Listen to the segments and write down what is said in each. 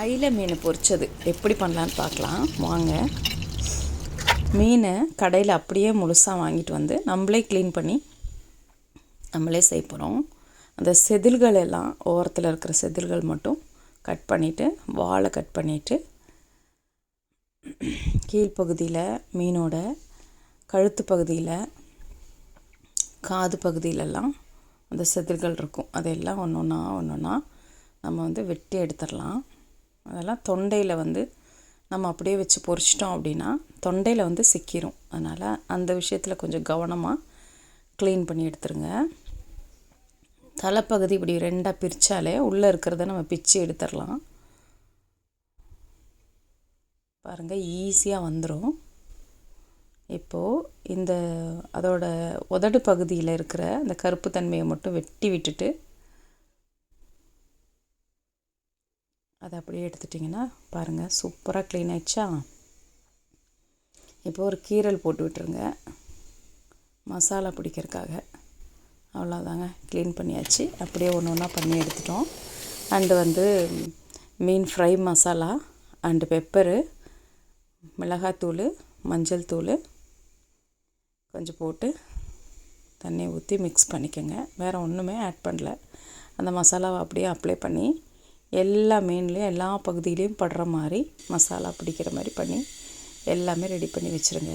அயில மீன் பொரிச்சது. எப்படி பண்ணலான்னு பார்க்கலாம். வாங்க. மீனை கடையில் அப்படியே முழுசாக வாங்கிட்டு வந்து நம்மளே க்ளீன் பண்ணி நம்மளே செய்ய போகிறோம் அந்த செதில்கள் எல்லாம் ஓரத்தில் இருக்கிற செதில்கள் மட்டும் கட் பண்ணிவிட்டு வாழை கட் பண்ணிவிட்டு கீழ்ப்பகுதியில் மீனோட கழுத்து பகுதியில் காது பகுதியிலெல்லாம் அந்த செதில்கள் இருக்கும். அதெல்லாம் ஒன்று ஒன்றா ஒன்று ஒன்றா நம்ம வந்து வெட்டி எடுத்துடலாம். அதெல்லாம் தொண்டையில் வந்து நம்ம அப்படியே வச்சு பொறிச்சிட்டோம் அப்படின்னா தொண்டையில் வந்து சிக்கிரும். அதனால் அந்த விஷயத்தில் கொஞ்சம் கவனமாக க்ளீன் பண்ணி எடுத்துருங்க. தலைப்பகுதி இப்படி ரெண்டாக பிரித்தாலே உள்ளே இருக்கிறத நம்ம பிச்சு எடுத்துடலாம் பாருங்கள் ஈஸியாக வந்துடும் இப்போது இந்த அதோட உதடு பகுதியில் இருக்கிற அந்த கருப்பு தன்மையை மட்டும் வெட்டி விட்டுட்டு அதை அப்படியே எடுத்துட்டிங்கன்னா பாருங்கள் சூப்பராக க்ளீன் ஆயிடுச்சா? இப்போ ஒரு கீரல் போட்டு விட்டுருங்க. மசாலா பிடிக்கிறதுக்காக. அவ்வளோதாங்க க்ளீன் பண்ணியாச்சு. அப்படியே ஒன்று ஒன்றா பண்ணி எடுத்துட்டோம். அண்டு வந்து மீன் ஃப்ரை மசாலா அண்டு பெப்பரு மிளகாத்தூள் மஞ்சள் தூள் கொஞ்சம் போட்டு தண்ணி ஊற்றி மிக்ஸ் பண்ணிக்கோங்க. வேறு ஒன்றுமே ஆட் பண்ணல. அந்த மசாலாவை அப்படியே அப்ளை பண்ணி எல்லா மீன்லேயும் எல்லா பகுதியிலையும் படுற மாதிரி மசாலா பிடிக்கிற மாதிரி பண்ணி எல்லாமே ரெடி பண்ணி வச்சுருங்க.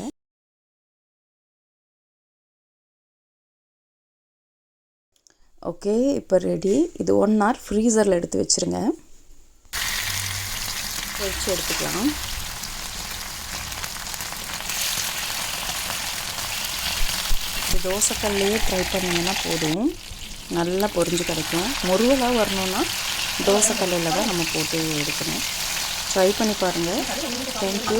ஓகே இப்போ ரெடி இது ஒன் ஹவர் ஃப்ரீசரில் எடுத்து வச்சுருங்க. வச்சு எடுத்துக்கலாம். இது தோசைக்கல்லையே ட்ரை பண்ணிங்கன்னா போதும். நல்லா பொரிஞ்சு கிடைக்கும். முருகலாக வரணுன்னா தோசைக்கல்லில் தான் நம்ம போட்டு எடுக்கணும். ட்ரை பண்ணி பாருங்கள் தேங்க்யூ